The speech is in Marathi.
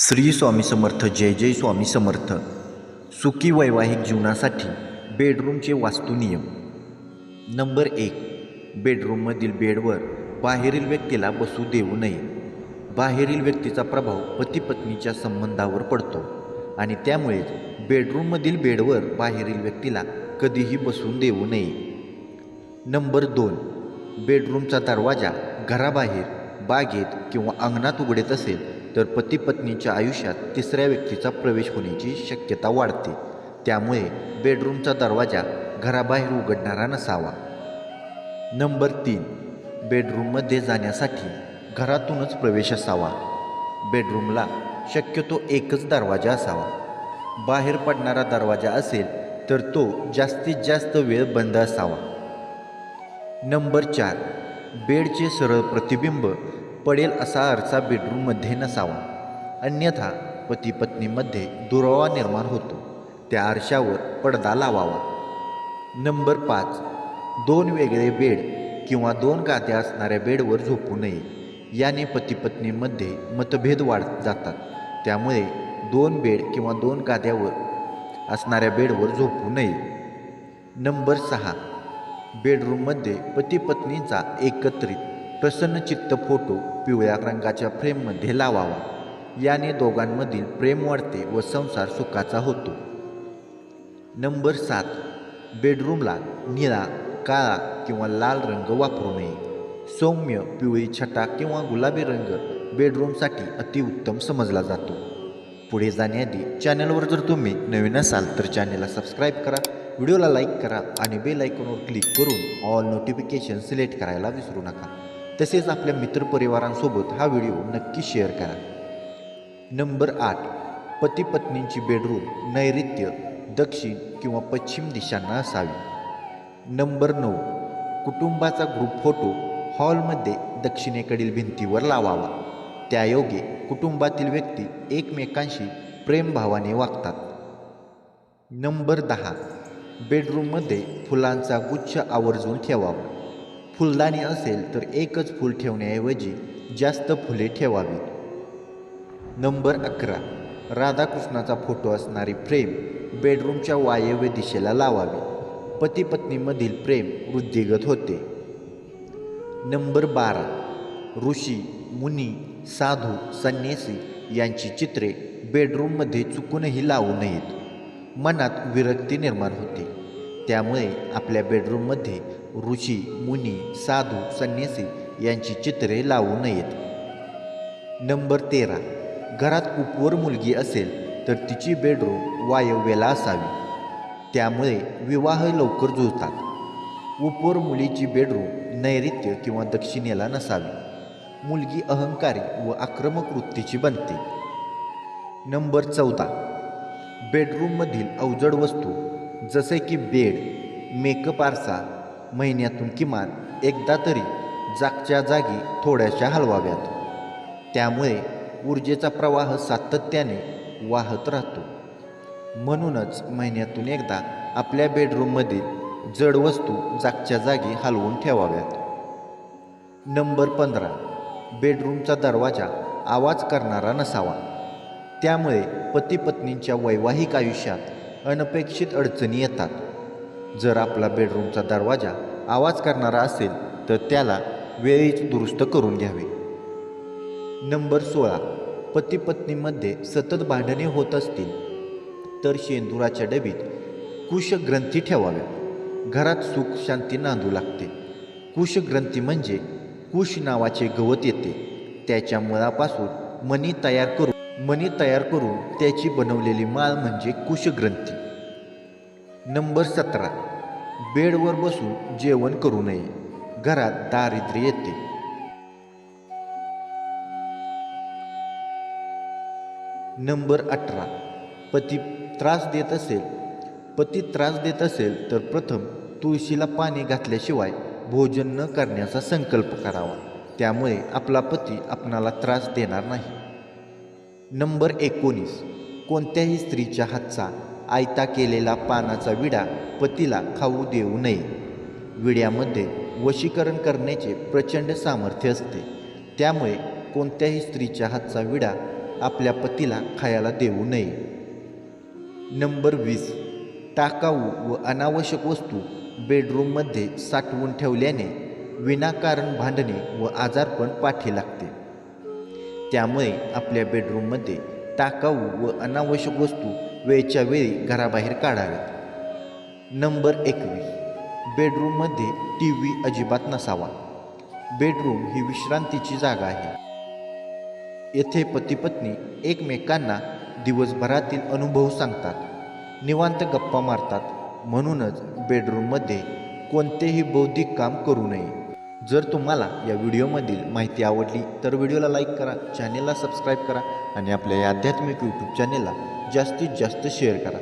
श्री स्वामी समर्थ जय जय स्वामी समर्थ. सुखी वैवाहिक जीवनासाठी बेडरूमचे वास्तुनियम नंबर एक बेडरूममधील बेडवर बाहेरील व्यक्तीला बसू देऊ नये. बाहेरील व्यक्तीचा प्रभाव पती पत्नीच्या संबंधावर पडतो आणि त्यामुळेच बेडरूममधील बेडवर बाहेरील व्यक्तीला कधीही बसून देऊ नये. नंबर दोन बेडरूमचा दरवाजा घराबाहेर बागेत किंवा अंगणात उघडत असेल तर पती पत्नीच्या आयुष्यात तिसऱ्या व्यक्तीचा प्रवेश होण्याची शक्यता वाढते. त्यामुळे बेडरूमचा दरवाजा घराबाहेर उघडणारा नसावा. नंबर तीन. बेडरूममध्ये जाण्यासाठी घरातूनच प्रवेश असावा. बेडरूमला शक्यतो एकच दरवाजा असावा. बाहेर पडणारा दरवाजा असेल तर तो जास्तीत जास्त वेळ बंद असावा. नंबर चार. बेडचे सरळ प्रतिबिंब पडेल असा आरसा बेडरूममध्ये नसावा. अन्यथा पती पत्नीमध्ये दुरावा निर्माण होतो. त्या आरशावर पडदा लावावा. नंबर पाच. दोन वेगळे बेड किंवा दोन गाद्या असणाऱ्या बेडवर झोपू नये. याने पती पत्नीमध्ये मतभेद वाढत जातात. त्यामुळे दोन बेड किंवा दोन गाद्यावर असणाऱ्या बेडवर झोपू नये. नंबर सहा. बेडरूममध्ये पती पत्नीचा एकत्रित प्रसन्नचित्त फोटो पिवळ्या रंगाच्या फ्रेममध्ये लावावा. याने दोघांमधील प्रेम वाढते व संसार सुखाचा होतो. नंबर सात. बेडरूमला निळा काळा किंवा लाल रंग वापरू नये. सौम्य पिवळी छटा किंवा गुलाबी रंग बेडरूमसाठी अतिउत्तम समजला जातो. पुढे जाण्याआधी चॅनलवर जर तुम्ही नवीन असाल तर चॅनलला सबस्क्राईब करा व्हिडिओला लाईक करा आणि बेल आयकॉनवर क्लिक करून ऑल नोटिफिकेशन सिलेक्ट करायला विसरू नका. तसेच आपल्या मित्रपरिवारांसोबत हा व्हिडिओ नक्की शेअर करा. नंबर आठ पती पत्नींची बेडरूम नैऋत्य दक्षिण किंवा पश्चिम दिशांना असावी. नंबर नऊ कुटुंबाचा ग्रुप फोटो हॉलमध्ये दक्षिणेकडील भिंतीवर लावावा. त्यायोगे कुटुंबातील व्यक्ती एकमेकांशी प्रेमभावाने वागतात. नंबर दहा बेडरूममध्ये फुलांचा गुच्छ आवर्जून ठेवावा. फुलदाणी असेल तर एकच फूल ठेवण्याऐवजी जास्त फुले ठेवावीत. नंबर अकरा. राधाकृष्णाचा फोटो असणारी फ्रेम बेडरूमच्या वायव्य दिशेला लावावी. पती पत्नीमधील प्रेम वृद्धिगत होते. नंबर बारा. ऋषी मुनी साधू संन्यासी यांची चित्रे बेडरूममध्ये चुकूनही लावू नयेत. मनात विरक्ती निर्माण होते. त्यामुळे आपल्या बेडरूममध्ये ऋषी मुनी साधू संन्यासी यांची चित्रे लावू नयेत. नंबर तेरा. घरात उपवर मुलगी असेल तर तिची बेडरूम वायव्येला असावी. त्यामुळे विवाह लवकर जुळतात. उपवर मुलीची बेडरूम नैऋत्य किंवा दक्षिणेला नसावी. मुलगी अहंकारी व आक्रमक वृत्तीची बनते. नंबर चौदा. बेडरूममधील अवजड वस्तू जसे की बेड मेकअप आरसा महिन्यातून किमान एकदा तरी जागच्या जागी थोड्याशा हलवाव्यात. त्यामुळे ऊर्जेचा प्रवाह सातत्याने वाहत राहतो. म्हणूनच महिन्यातून एकदा आपल्या बेडरूममधील जड वस्तू जागच्या जागी हलवून ठेवाव्यात. नंबर पंधरा. बेडरूमचा दरवाजा आवाज करणारा नसावा. त्यामुळे पती पत्नींच्या वैवाहिक आयुष्यात अनपेक्षित अडचणी येतात. जर आपला बेडरूमचा दरवाजा आवाज करणारा असेल तर त्याला वेळीच दुरुस्त करून घ्यावे. नंबर सोळा. पती पत्नीमध्ये सतत भांडणे होत असतील तर शेंदुराच्या डबीत कुशग्रंथी ठेवाव्या घरात सुख शांती नांदू लागते. कुशग्रंथी म्हणजे कुश नावाचे गवत येते. त्याच्या मुळापासून मणी तयार करून मणी तयार करून त्याची बनवलेली माळ म्हणजे कुशग्रंथी. नंबर सतरा. बेडवर बसून जेवण करू नये. घरात दारिद्र्य येते. नंबर अठरा. पती त्रास देत असेल पती त्रास देत असेल तर प्रथम तुळशीला पाणी घातल्याशिवाय भोजन न करण्याचा संकल्प करावा. त्यामुळे आपला पती आपणाला त्रास देणार नाही. नंबर एकोणीस. कोणत्याही स्त्रीच्या हातचा आयता केलेला पानाचा विडा पतीला खाऊ देऊ नये. विड्यामध्ये वशीकरण करण्याचे प्रचंड सामर्थ्य असते. त्यामुळे कोणत्याही स्त्रीच्या हातचा विडा आपल्या पतीला खायला देऊ नये. नंबर वीस. टाकाऊ व अनावश्यक वस्तू बेडरूममध्ये साठवून ठेवल्याने विनाकारण भांडणे व आजारपण पाठी लागते. त्यामुळे आपल्या बेडरूममध्ये टाकाऊ व अनावश्यक वस्तू वेळच्या वेळी घराबाहेर काढावेत. नंबर एकवीस. बेडरूममध्ये टी व्ही अजिबात नसावा. बेडरूम ही विश्रांतीची जागा आहे. येथे पती पत्नी एकमेकांना दिवसभरातील अनुभव सांगतात. निवांत गप्पा मारतात. म्हणूनच बेडरूममध्ये कोणतेही बौद्धिक काम करू नये. जर तुम्हाला या व्हिडिओमधील माहिती आवडली तर व्हिडिओला लाईक करा चॅनेलला सबस्क्राईब करा आणि आपल्या या आध्यात्मिक यूट्यूब चॅनेलला जास्तीत जास्त शेअर करा.